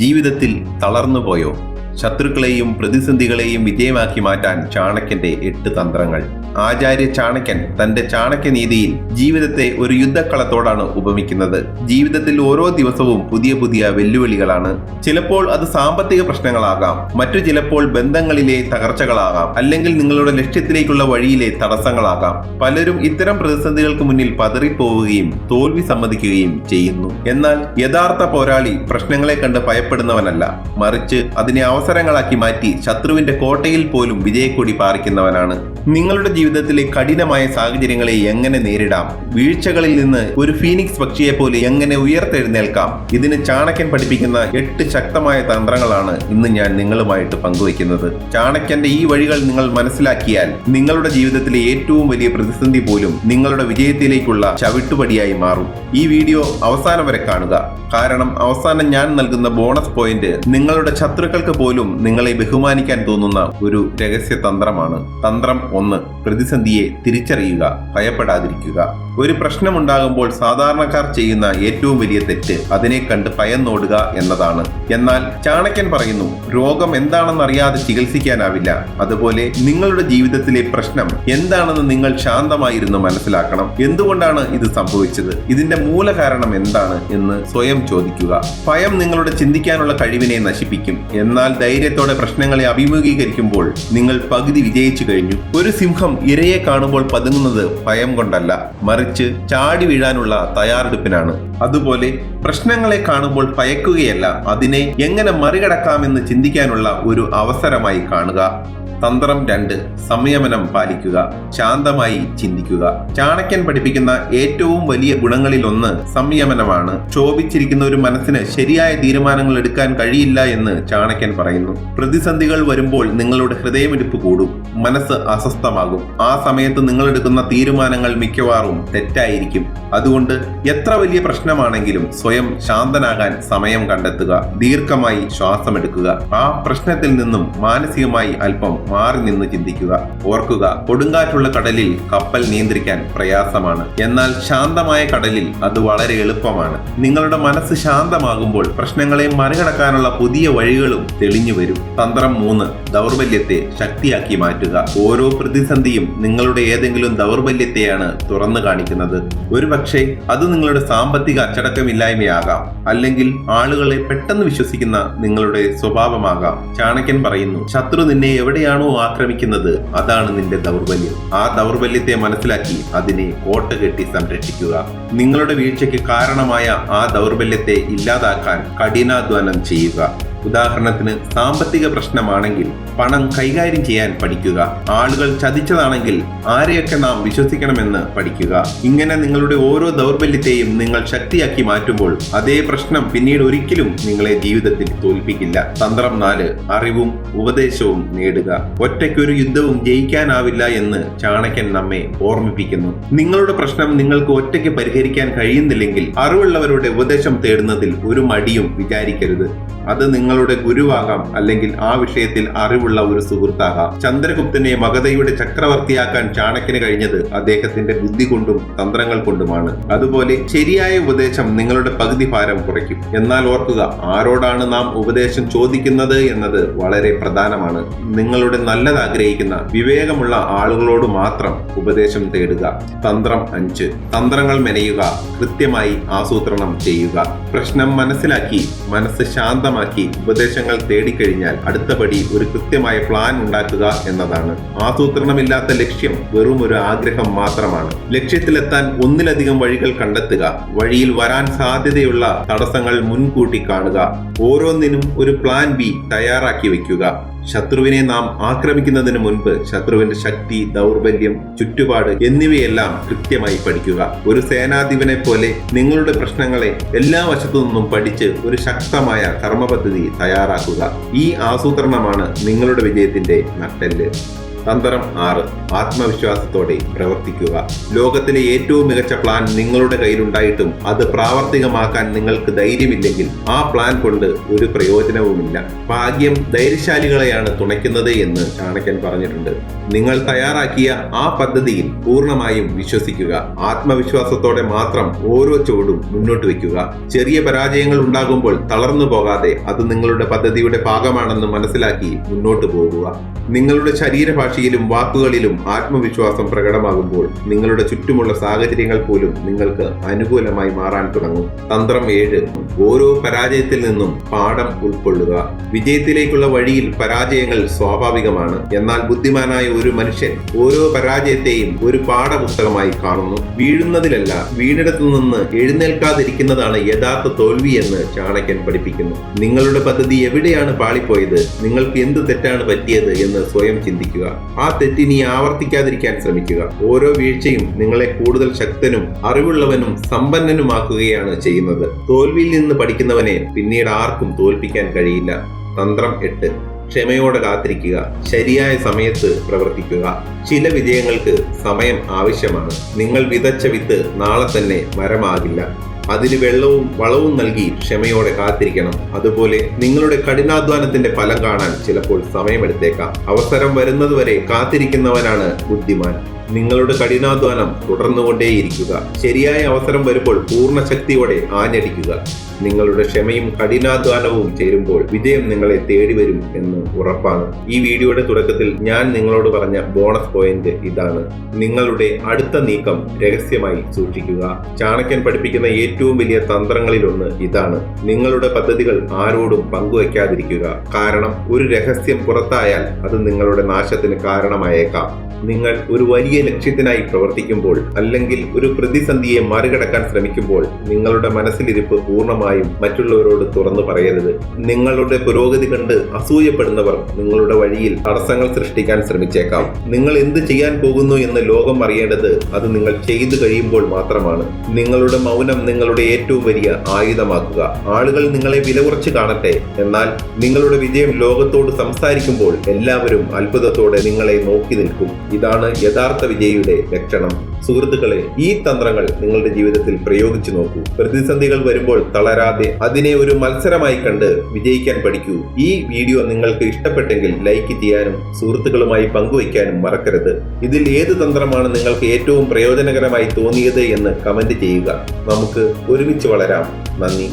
ജീവിതത്തിൽ തളർന്നുപോയോ ശത്രുക്കളെയും പ്രതിസന്ധികളെയും വിജയമാക്കി മാറ്റാൻ ചാണക്യന്റെ എട്ട് തന്ത്രങ്ങൾ. ആചാര്യ ചാണക്യൻ തന്റെ ചാണക്യനീതിയിൽ ജീവിതത്തെ ഒരു യുദ്ധക്കളത്തോടാണ് ഉപമിക്കുന്നത്. ജീവിതത്തിൽ ഓരോ ദിവസവും പുതിയ പുതിയ വെല്ലുവിളികളാണ്. ചിലപ്പോൾ അത് സാമ്പത്തിക പ്രശ്നങ്ങളാകാം. മറ്റു ചിലപ്പോൾ ബന്ധങ്ങളിലെ തകർച്ചകളാകാം. അല്ലെങ്കിൽ നിങ്ങളുടെ ലക്ഷ്യത്തിലേക്കുള്ള വഴിയിലെ തടസ്സങ്ങളാകാം. പലരും ഇത്തരം പ്രതിസന്ധികൾക്ക് മുന്നിൽ പതറിപ്പോവുകയും തോൽവി സമ്മതിക്കുകയും ചെയ്യുന്നു. എന്നാൽ യഥാർത്ഥ പോരാളി പ്രശ്നങ്ങളെ കണ്ട് ഭയപ്പെടുന്നവനല്ല. മറിച്ച് അതിനെ അവസരങ്ങളാക്കി മാറ്റി ശത്രുവിന്റെ കോട്ടയിൽ പോലും വിജയക്കൊടി പാറിക്കുന്നവനാണ്. നിങ്ങളുടെ ജീവിതത്തിലെ കഠിനമായ സാഹചര്യങ്ങളെ എങ്ങനെ നേരിടാം? വീഴ്ചകളിൽ നിന്ന് ഒരു ഫീനിക്സ് പക്ഷിയെ പോലെ എങ്ങനെ ഉയർത്തെഴുന്നേൽക്കാം? ഇതിന് ചാണക്യൻ പഠിപ്പിക്കുന്ന എട്ട് ശക്തമായ തന്ത്രങ്ങളാണ് ഇന്ന് ഞാൻ നിങ്ങളുമായിട്ട് പങ്കുവയ്ക്കുന്നത്. ചാണക്യന്റെ ഈ വഴികൾ നിങ്ങൾ മനസ്സിലാക്കിയാൽ നിങ്ങളുടെ ജീവിതത്തിലെ ഏറ്റവും വലിയ പ്രതിസന്ധി പോലും നിങ്ങളുടെ വിജയത്തിലേക്കുള്ള ചവിട്ടുപടിയായി മാറും. ഈ വീഡിയോ അവസാനം വരെ കാണുക. കാരണം അവസാനം ഞാൻ നൽകുന്ന ബോണസ് പോയിന്റ് നിങ്ങളുടെ ശത്രുക്കൾക്ക് പോലും നിങ്ങളെ ബഹുമാനിക്കാൻ തോന്നുന്ന ഒരു രഹസ്യ തന്ത്രമാണ് തന്ത്രം ഒന്ന് പ്രതിസന്ധിയെ തിരിച്ചറിയുക ഭയപ്പെടാതിരിക്കുക. ഒരു പ്രശ്നമുണ്ടാകുമ്പോൾ സാധാരണക്കാർ ചെയ്യുന്ന ഏറ്റവും വലിയ തെറ്റ് അതിനെ കണ്ട് ഭയന്നോടുക എന്നതാണ്. എന്നാൽ ചാണക്യൻ പറയുന്നു രോഗം എന്താണെന്ന് അറിയാതെ ചികിത്സിക്കാനാവില്ല. അതുപോലെ നിങ്ങളുടെ ജീവിതത്തിലെ പ്രശ്നം എന്താണെന്ന് നിങ്ങൾ ശാന്തമായിരുന്നു മനസ്സിലാക്കണം. എന്തുകൊണ്ടാണ് ഇത് സംഭവിച്ചത്? ഇതിന്റെ മൂലകാരണം എന്താണ്? എന്ന് സ്വയം ചോദിക്കുക. ഭയം നിങ്ങളുടെ ചിന്തിക്കാനുള്ള കഴിവിനെ നശിപ്പിക്കും. എന്നാൽ ധൈര്യത്തോടെ പ്രശ്നങ്ങളെ അഭിമുഖീകരിക്കുമ്പോൾ നിങ്ങൾ പകുതി വിജയിച്ചു കഴിഞ്ഞു. ഒരു സിംഹം ഇരയെ കാണുമ്പോൾ പതുങ്ങുന്നത് ഭയം കൊണ്ടല്ല. മറിച്ച് ചാടി വീഴാനുള്ള തയ്യാറെടുപ്പിനാണ്. അതുപോലെ പ്രശ്നങ്ങളെ കാണുമ്പോൾ ഭയക്കുകയല്ല. അതിനെ എങ്ങനെ മറികടക്കാമെന്ന് ചിന്തിക്കാനുള്ള ഒരു അവസരമായി കാണുക. തന്ത്രം രണ്ട് സംയമനം പാലിക്കുക ശാന്തമായി ചിന്തിക്കുക. ചാണക്യൻ പഠിപ്പിക്കുന്ന ഏറ്റവും വലിയ ഗുണങ്ങളിൽ ഒന്ന് സംയമനമാണ്. ക്ഷോഭിച്ചിരിക്കുന്ന ഒരു മനസ്സിന് ശരിയായ തീരുമാനങ്ങൾ എടുക്കാൻ കഴിയില്ല എന്ന് ചാണക്യൻ പറയുന്നു. പ്രതിസന്ധികൾ വരുമ്പോൾ നിങ്ങളുടെ ഹൃദയമിടിപ്പ് കൂടും മനസ്സ് അസ്വസ്ഥമാകും. ആ സമയത്ത് നിങ്ങൾ എടുക്കുന്ന തീരുമാനങ്ങൾ മിക്കവാറും തെറ്റായിരിക്കും. അതുകൊണ്ട് എത്ര വലിയ പ്രശ്നമാണെങ്കിലും സ്വയം ശാന്തനാകാൻ സമയം കണ്ടെത്തുക ദീർഘമായി ശ്വാസമെടുക്കുക. ആ പ്രശ്നത്തിൽ നിന്നും മാനസികമായി അല്പം മാറി നിന്ന് ചിന്തിക്കുക. ഓർക്കുക കൊടുങ്കാറ്റുള്ള കടലിൽ കപ്പൽ നിയന്ത്രിക്കാൻ പ്രയാസമാണ്. എന്നാൽ ശാന്തമായ കടലിൽ അത് വളരെ എളുപ്പമാണ്. നിങ്ങളുടെ മനസ്സ് ശാന്തമാകുമ്പോൾ പ്രശ്നങ്ങളെ മറികടക്കാനുള്ള പുതിയ വഴികളും തെളിഞ്ഞു വരും. തന്ത്രം മൂന്ന് ദൗർബല്യത്തെ ശക്തിയാക്കി മാറ്റുക. ഓരോ പ്രതിസന്ധിയും നിങ്ങളുടെ ഏതെങ്കിലും ദൗർബല്യത്തെയാണ് തുറന്നു കാണിക്കുന്നത്. ഒരുപക്ഷെ അത് നിങ്ങളുടെ സാമ്പത്തിക അച്ചടക്കമില്ലായ്മയാകാം. അല്ലെങ്കിൽ ആളുകളെ പെട്ടെന്ന് വിശ്വസിക്കുന്ന നിങ്ങളുടെ സ്വഭാവമാകാം. ചാണക്യൻ പറയുന്നു ശത്രു നിന്നെ എവിടെയാണോ ആക്രമിക്കുന്നത് അതാണ് നിന്റെ ദൗർബല്യം. ആ ദൗർബല്യത്തെ മനസ്സിലാക്കി അതിനെ കോട്ട കെട്ടി സംരക്ഷിക്കുക. നിങ്ങളുടെ വീഴ്ചയ്ക്ക് കാരണമായ ആ ദൗർബല്യത്തെ ഇല്ലാതാക്കാൻ കഠിനാധ്വാനം ചെയ്യുക. ഉദാഹരണത്തിന് സാമ്പത്തിക പ്രശ്നമാണെങ്കിൽ പണം കൈകാര്യം ചെയ്യാൻ പഠിക്കുക. ആളുകൾ ചതിച്ചതാണെങ്കിൽ ആരെയൊക്കെ നാം വിശ്വസിക്കണമെന്ന് പഠിക്കുക. ഇങ്ങനെ നിങ്ങളുടെ ഓരോ ദൗർബല്യത്തെയും നിങ്ങൾ ശക്തിയാക്കി മാറ്റുമ്പോൾ അതേ പ്രശ്നം പിന്നീട് ഒരിക്കലും നിങ്ങളെ ജീവിതത്തിൽ തോൽപ്പിക്കില്ല. തന്ത്രം നാല് അറിവും ഉപദേശവും നേടുക. ഒറ്റയ്ക്കൊരു യുദ്ധവും ജയിക്കാനാവില്ല എന്ന് ചാണക്യൻ നമ്മെ ഓർമ്മിപ്പിക്കുന്നു. നിങ്ങളുടെ പ്രശ്നം നിങ്ങൾക്ക് ഒറ്റയ്ക്ക് പരിഹരിക്കാൻ കഴിയുന്നില്ലെങ്കിൽ അറിവുള്ളവരുടെ ഉപദേശം തേടുന്നതിൽ ഒരു മടിയും വിചാരിക്കരുത്. അത് നിങ്ങളുടെ ഗുരുവാകാം അല്ലെങ്കിൽ ആ വിഷയത്തിൽ അറിവുള്ള ഒരു സുഹൃത്താകാം. ചന്ദ്രഗുപ്തനെ മഗധയുടെ ചക്രവർത്തിയാക്കാൻ ചാണക്യന് കഴിഞ്ഞത് അദ്ദേഹത്തിന്റെ ബുദ്ധി കൊണ്ടും തന്ത്രങ്ങൾ കൊണ്ടുമാണ്. അതുപോലെ ശരിയായ ഉപദേശം നിങ്ങളുടെ പകുതി ഭാരം കുറയ്ക്കും. എന്നാൽ ഓർക്കുക ആരോടാണ് നാം ഉപദേശം ചോദിക്കുന്നത് എന്നത് വളരെ പ്രധാനമാണ്. നിങ്ങളുടെ നല്ലത് ആഗ്രഹിക്കുന്ന വിവേകമുള്ള ആളുകളോട് മാത്രം ഉപദേശം തേടുക. തന്ത്രം അഞ്ച്. തന്ത്രങ്ങൾ മെനയുക. കൃത്യമായി ആസൂത്രണം ചെയ്യുക. പ്രശ്നം മനസ്സിലാക്കി മനസ്സ് ശാന്തമാക്കി ഉപദേശങ്ങൾ തേടിക്കഴിഞ്ഞാൽ അടുത്ത പടി ഒരു കൃത്യമായ പ്ലാൻ ഉണ്ടാക്കുക എന്നതാണ്. ആസൂത്രണമില്ലാത്ത ലക്ഷ്യം വെറും ഒരു ആഗ്രഹം മാത്രമാണ്. ലക്ഷ്യത്തിലെത്താൻ ഒന്നിലധികം വഴികൾ കണ്ടെത്തുക വഴിയിൽ വരാൻ സാധ്യതയുള്ള തടസ്സങ്ങൾ മുൻകൂട്ടി കാണുക ഓരോന്നിനും ഒരു പ്ലാൻ ബി തയ്യാറാക്കി വെക്കുക. ശത്രുവിനെ നാം ആക്രമിക്കുന്നതിന് മുൻപ് ശത്രുവിന്റെ ശക്തി ദൗർബല്യം ചുറ്റുപാട് എന്നിവയെല്ലാം കൃത്യമായി പഠിക്കുക. ഒരു സേനാധിപനെ പോലെ നിങ്ങളുടെ പ്രശ്നങ്ങളെ എല്ലാ വശത്തു നിന്നും പഠിച്ച് ഒരു ശക്തമായ കർമ്മപദ്ധതി തയ്യാറാക്കുക. ഈ ആസൂത്രണമാണ് നിങ്ങളുടെ വിജയത്തിന്റെ നട്ടെല്ല്. തന്ത്രം ആറ്. ആത്മവിശ്വാസത്തോടെ പ്രവർത്തിക്കുക. ലോകത്തിലെ ഏറ്റവും മികച്ച പ്ലാൻ നിങ്ങളുടെ കയ്യിലുണ്ടായിട്ടും അത് പ്രാവർത്തികമാക്കാൻ നിങ്ങൾക്ക് ധൈര്യമില്ലെങ്കിൽ ആ പ്ലാൻ കൊണ്ട് ഒരു പ്രയോജനവുമില്ല. ഭാഗ്യം ധൈര്യശാലികളെയാണ് തുണയ്ക്കുന്നത് എന്ന് ചാണക്യൻ പറഞ്ഞിട്ടുണ്ട്. നിങ്ങൾ തയ്യാറാക്കിയ ആ പദ്ധതിയിൽ പൂർണമായും വിശ്വസിക്കുക. ആത്മവിശ്വാസത്തോടെ മാത്രം ഓരോ ചുവടും മുന്നോട്ട് വയ്ക്കുക ചെറിയ പരാജയങ്ങൾ ഉണ്ടാകുമ്പോൾ തളർന്നു പോകാതെ അത് നിങ്ങളുടെ പദ്ധതിയുടെ ഭാഗമാണെന്ന് മനസ്സിലാക്കി മുന്നോട്ട് പോകുക. നിങ്ങളുടെ ശരീരഭാഷയിലും വാക്കുകളിലും ആത്മവിശ്വാസം പ്രകടമാകുമ്പോൾ നിങ്ങളുടെ ചുറ്റുമുള്ള സാഹചര്യങ്ങൾ പോലും നിങ്ങൾക്ക് അനുകൂലമായി മാറാൻ തുടങ്ങും. തന്ത്രം ഏഴ് ഓരോ പരാജയത്തിൽ നിന്നും പാഠം ഉൾക്കൊള്ളുക. വിജയത്തിലേക്കുള്ള വഴിയിൽ പരാജയങ്ങൾ സ്വാഭാവികമാണ്. എന്നാൽ ബുദ്ധിമാനായ ഒരു മനുഷ്യൻ ഓരോ പരാജയത്തെയും ഒരു പാഠപുസ്തകമായി കാണുന്നു. വീഴുന്നതിലല്ല വീണിടത്തു നിന്ന് എഴുന്നേൽക്കാതിരിക്കുന്നതാണ് യഥാർത്ഥ തോൽവി എന്ന് ചാണക്യൻ പഠിപ്പിക്കുന്നു. നിങ്ങളുടെ പദ്ധതി എവിടെയാണ് പാളിപ്പോയത്? നിങ്ങൾക്ക് എന്ത് തെറ്റാണ് പറ്റിയത് എന്ന് സ്വയം ചിന്തിക്കുക. ആ തെറ്റിനി ആവർത്തിക്കാതിരിക്കാൻ ശ്രമിക്കുക. ഓരോ വീഴ്ചയും നിങ്ങളെ കൂടുതൽ ശക്തനും അറിവുള്ളവനും സമ്പന്നനുമാക്കുകയാണ് ചെയ്യുന്നത്. തോൽവിയിൽ നിന്ന് പഠിക്കുന്നവനെ പിന്നീട് ആർക്കും തോൽപ്പിക്കാൻ കഴിയില്ല. തന്ത്രം എട്ട്. ക്ഷമയോടെ കാത്തിരിക്കുക. ശരിയായ സമയത്ത് പ്രവർത്തിക്കുക. ചില വിജയങ്ങൾക്ക് സമയം ആവശ്യമാണ്. നിങ്ങൾ വിതച്ച വിത്ത് നാളെ തന്നെ മരമാകില്ല. അതിന് വെള്ളവും വളവും നൽകി ക്ഷമയോടെ കാത്തിരിക്കണം. അതുപോലെ നിങ്ങളുടെ കഠിനാധ്വാനത്തിന്റെ ഫലം കാണാൻ ചിലപ്പോൾ സമയമെടുത്തേക്കാം. അവസരം വരുന്നതുവരെ കാത്തിരിക്കുന്നവനാണ് ബുദ്ധിമാൻ. നിങ്ങളുടെ കഠിനാധ്വാനം തുടർന്നുകൊണ്ടേയിരിക്കുക. ശരിയായ അവസരം വരുമ്പോൾ പൂർണ ശക്തിയോടെ ആഞ്ഞടിക്കുക. നിങ്ങളുടെ ക്ഷമയും കഠിനാധ്വാനവും ചേരുമ്പോൾ വിജയം നിങ്ങളെ തേടി വരും എന്ന് ഉറപ്പാണ്. ഈ വീഡിയോയുടെ തുടക്കത്തിൽ ഞാൻ നിങ്ങളോട് പറഞ്ഞ ബോണസ് പോയിന്റ് ഇതാണ്. നിങ്ങളുടെ അടുത്ത നീക്കം രഹസ്യമായി സൂക്ഷിക്കുക. ചാണക്യൻ പഠിപ്പിക്കുന്ന ഏറ്റവും വലിയ തന്ത്രങ്ങളിലൊന്ന് ഇതാണ്. നിങ്ങളുടെ പദ്ധതികൾ ആരോടും പങ്കുവയ്ക്കാതിരിക്കുക കാരണം ഒരു രഹസ്യം പുറത്തായാൽ അത് നിങ്ങളുടെ നാശത്തിന് കാരണമായേക്കാം. നിങ്ങൾ ഒരു വലിയ ലക്ഷ്യത്തിനായി പ്രവർത്തിക്കുമ്പോൾ അല്ലെങ്കിൽ ഒരു പ്രതിസന്ധിയെ മറികടക്കാൻ ശ്രമിക്കുമ്പോൾ നിങ്ങളുടെ മനസ്സിലിരിപ്പ് പൂർണമായും മറ്റുള്ളവരോട് തുറന്നു പറയരുത്. നിങ്ങളുടെ പുരോഗതി കണ്ട് അസൂയപ്പെടുന്നവർ നിങ്ങളുടെ വഴിയിൽ തടസ്സങ്ങൾ സൃഷ്ടിക്കാൻ ശ്രമിച്ചേക്കാം. നിങ്ങൾ എന്ത് ചെയ്യാൻ പോകുന്നു എന്ന് ലോകം അറിയേണ്ടത് അത് നിങ്ങൾ ചെയ്തു കഴിയുമ്പോൾ മാത്രമാണ്. നിങ്ങളുടെ മൗനം നിങ്ങളുടെ ഏറ്റവും വലിയ ആയുധമാക്കുക. ആളുകൾ നിങ്ങളെ വില കുറച്ച് കാണട്ടെ. എന്നാൽ നിങ്ങളുടെ വിജയം ലോകത്തോട് സംസാരിക്കുമ്പോൾ എല്ലാവരും അത്ഭുതത്തോടെ നിങ്ങളെ നോക്കി നിൽക്കും. ഇതാണ് യഥാർത്ഥ വിജയിയുടെ ലക്ഷണം. സുഹൃത്തുക്കളെ ഈ തന്ത്രങ്ങൾ നിങ്ങളുടെ ജീവിതത്തിൽ പ്രയോഗിച്ചു നോക്കൂ. പ്രതിസന്ധികൾ വരുമ്പോൾ തളരാതെ അതിനെ ഒരു മത്സരമായി കണ്ട് വിജയിക്കാൻ പഠിക്കൂ. ഈ വീഡിയോ നിങ്ങൾക്ക് ഇഷ്ടപ്പെട്ടെങ്കിൽ ലൈക്ക് ചെയ്യാനും സുഹൃത്തുക്കളുമായി പങ്കുവയ്ക്കാനും മറക്കരുത്. ഇതിൽ ഏത് തന്ത്രമാണ് നിങ്ങൾക്ക് ഏറ്റവും പ്രയോജനകരമായി തോന്നിയത് എന്ന് കമന്റ് ചെയ്യുക. നമുക്ക് ഒരുമിച്ച് വളരാം. നന്ദി.